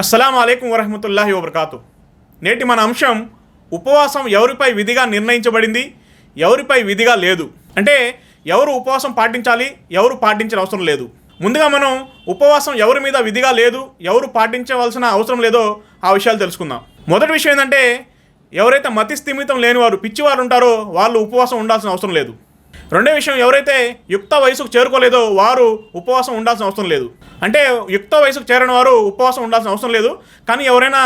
అస్సలం అయికం వరహమతుల్లాహి వబర్కాతు. నేటి మన అంశం ఉపవాసం ఎవరిపై విధిగా నిర్ణయించబడింది ఎవరిపై విధిగా లేదు. అంటే ఎవరు ఉపవాసం పాటించాలి ఎవరు పాటించిన అవసరం లేదు. ముందుగా మనం ఉపవాసం ఎవరి మీద విధిగా లేదు ఎవరు పాటించవలసిన అవసరం లేదో ఆ విషయాలు తెలుసుకుందాం. మొదటి విషయం ఏంటంటే ఎవరైతే మతి స్థిమితం లేనివారు పిచ్చివారు ఉంటారో వాళ్ళు ఉపవాసం ఉండాల్సిన అవసరం లేదు. రెండో విషయం ఎవరైతే యుక్త వయసుకు చేరుకోలేదో వారు ఉపవాసం ఉండాల్సిన అవసరం లేదు. అంటే యుక్త వయసుకు చేరని వారు ఉపవాసం ఉండాల్సిన అవసరం లేదు కానీ ఎవరైనా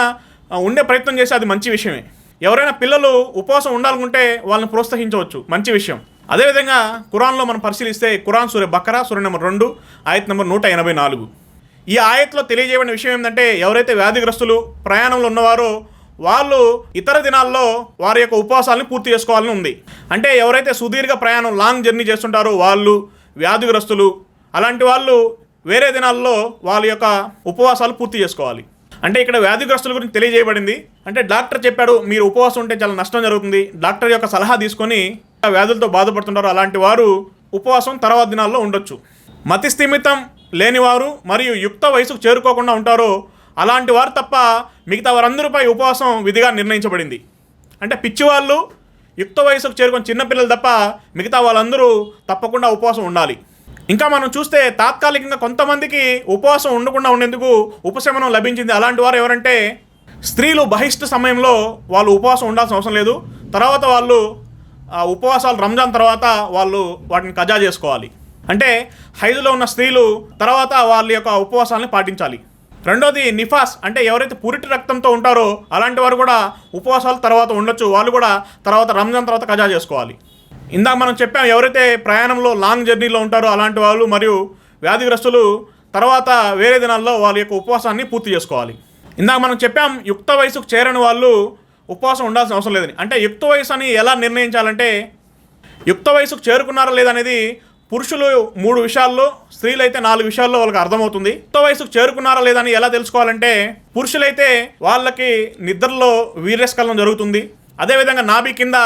ఉండే ప్రయత్నం చేస్తే అది మంచి విషయమే. ఎవరైనా పిల్లలు ఉపవాసం ఉండాలనుకుంటే వాళ్ళని ప్రోత్సహించవచ్చు మంచి విషయం. అదేవిధంగా ఖురాన్లో మనం పరిశీలిస్తే కురాన్ సూర్య బకరా సూర్య నెంబర్ రెండు ఆయత్ నెంబర్ నూట ఎనభై నాలుగు. ఈ ఆయత్లో తెలియజేయబడిన విషయం ఏంటంటే ఎవరైతే వ్యాధిగ్రస్తులు ప్రయాణంలో ఉన్నవారో వాళ్ళు ఇతర దినాల్లో వారి యొక్క ఉపవాసాలను పూర్తి చేసుకోవాలని ఉంది. అంటే ఎవరైతే సుదీర్ఘ ప్రయాణం లాంగ్ జర్నీ చేస్తుంటారో వాళ్ళు వ్యాధిగ్రస్తులు అలాంటి వాళ్ళు వేరే దినాల్లో వాళ్ళ యొక్క ఉపవాసాలు పూర్తి చేసుకోవాలి. అంటే ఇక్కడ వ్యాధిగ్రస్తుల గురించి తెలియజేయబడింది. అంటే డాక్టర్ చెప్పాడు మీరు ఉపవాసం ఉంటే చాలా నష్టం జరుగుతుంది. డాక్టర్ యొక్క సలహా తీసుకొని వ్యాధులతో బాధపడుతుంటారు అలాంటి వారు ఉపవాసం తర్వాత దినాల్లో ఉండొచ్చు. మతి స్థిమితం లేనివారు మరియు యుక్త వయసుకు చేరుకోకుండా ఉంటారో అలాంటి వారు తప్ప మిగతా వారందరిపై ఉపవాసం విధిగా నిర్ణయించబడింది. అంటే పిచ్చివాళ్ళు యుక్త వయసుకు చేరుకుని చిన్నపిల్లలు తప్ప మిగతా వాళ్ళందరూ తప్పకుండా ఉపవాసం ఉండాలి. ఇంకా మనం చూస్తే తాత్కాలికంగా కొంతమందికి ఉపవాసం ఉండకుండా ఉండేందుకు ఉపశమనం లభించింది అలాంటి వారు ఎవరంటే స్త్రీలు బహిష్ట సమయంలో వాళ్ళు ఉపవాసం ఉండాల్సిన అవసరం లేదు. తర్వాత వాళ్ళు ఉపవాసాలు రంజాన్ తర్వాత వాళ్ళు వాటిని కజా చేసుకోవాలి. అంటే హైదులో ఉన్న స్త్రీలు తర్వాత వాళ్ళ యొక్క ఉపవాసాలని పాటించాలి. రెండోది నిఫాస్. అంటే ఎవరైతే పురిటి రక్తంతో ఉంటారో అలాంటి వారు కూడా ఉపవాసాలు తర్వాత ఉండొచ్చు. వాళ్ళు కూడా తర్వాత రంజాన్ తర్వాత కజా చేసుకోవాలి. ఇందాక మనం చెప్పాం ఎవరైతే ప్రయాణంలో లాంగ్ జర్నీలో ఉంటారో అలాంటి వాళ్ళు మరియు వ్యాధిగ్రస్తులు తర్వాత వేరే దినాల్లో వాళ్ళ యొక్క ఉపవాసాన్ని పూర్తి చేసుకోవాలి. ఇందాక మనం చెప్పాం యుక్త వయసుకు చేరని వాళ్ళు ఉపవాసం ఉండాల్సిన అవసరం లేదని. అంటే యుక్త వయసు అని ఎలా నిర్ణయించాలంటే యుక్త వయసుకు చేరుకున్నారా లేదనేది పురుషులు మూడు విషయాల్లో స్త్రీలైతే నాలుగు విషయాల్లో వాళ్ళకి అర్థమవుతుంది. యుక్త వయసుకు చేరుకున్నారా లేదని ఎలా తెలుసుకోవాలంటే పురుషులైతే వాళ్ళకి నిద్రలో వీర్యస్కలనం జరుగుతుంది. అదేవిధంగా నాభి కింద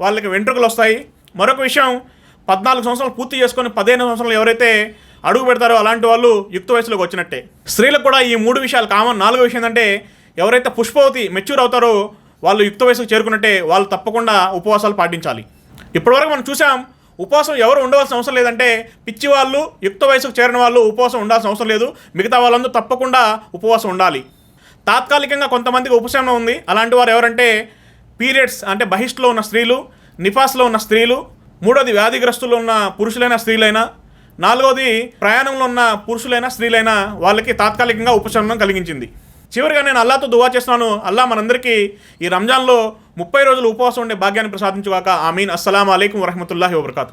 వాళ్ళకి వెంట్రుకలు వస్తాయి. మరొక విషయం పద్నాలుగు సంవత్సరాలు పూర్తి చేసుకొని పదిహేను సంవత్సరాలు ఎవరైతే అడుగు పెడతారో అలాంటి వాళ్ళు యుక్త వయసులోకి వచ్చినట్టే. స్త్రీలకు కూడా ఈ మూడు విషయాలు కామన్. నాలుగో విషయం ఏంటంటే ఎవరైతే పుష్పవతి మెచ్యూర్ అవుతారో వాళ్ళు యుక్త వయసుకు చేరుకున్నట్టే వాళ్ళు తప్పకుండా ఉపవాసాలు పాటించాలి. ఇప్పటివరకు మనం చూసాం ఉపవాసం ఎవరు ఉండవలసిన అవసరం లేదంటే పిచ్చి వాళ్ళు యుక్త వయసుకు చేరిన వాళ్ళు ఉపవాసం ఉండాల్సిన అవసరం లేదు. మిగతా వాళ్ళందరూ తప్పకుండా ఉపవాసం ఉండాలి. తాత్కాలికంగా కొంతమందికి ఉపశమనం ఉంది. అలాంటి వారు ఎవరంటే పీరియడ్స్ అంటే బహిష్లో ఉన్న స్త్రీలు నిఫాస్లో ఉన్న స్త్రీలు మూడోది వ్యాధిగ్రస్తులు ఉన్న పురుషులైన స్త్రీలైనా నాలుగోది ప్రయాణంలో ఉన్న పురుషులైన స్త్రీలైనా వాళ్ళకి తాత్కాలికంగా ఉపశమనం కలిగించింది. చివరిగా నేను అల్లాతో దువా చేస్తున్నాను. అల్లా మనందరికీ ఈ రంజాన్లో ముప్పై రోజులు ఉపవాసం ఉండే భాగ్యాన్ని ప్రసాదించుగాక. ఆమీన్. అస్సలం అలైకం వరహమతుల్లాహి వబర్కాతు.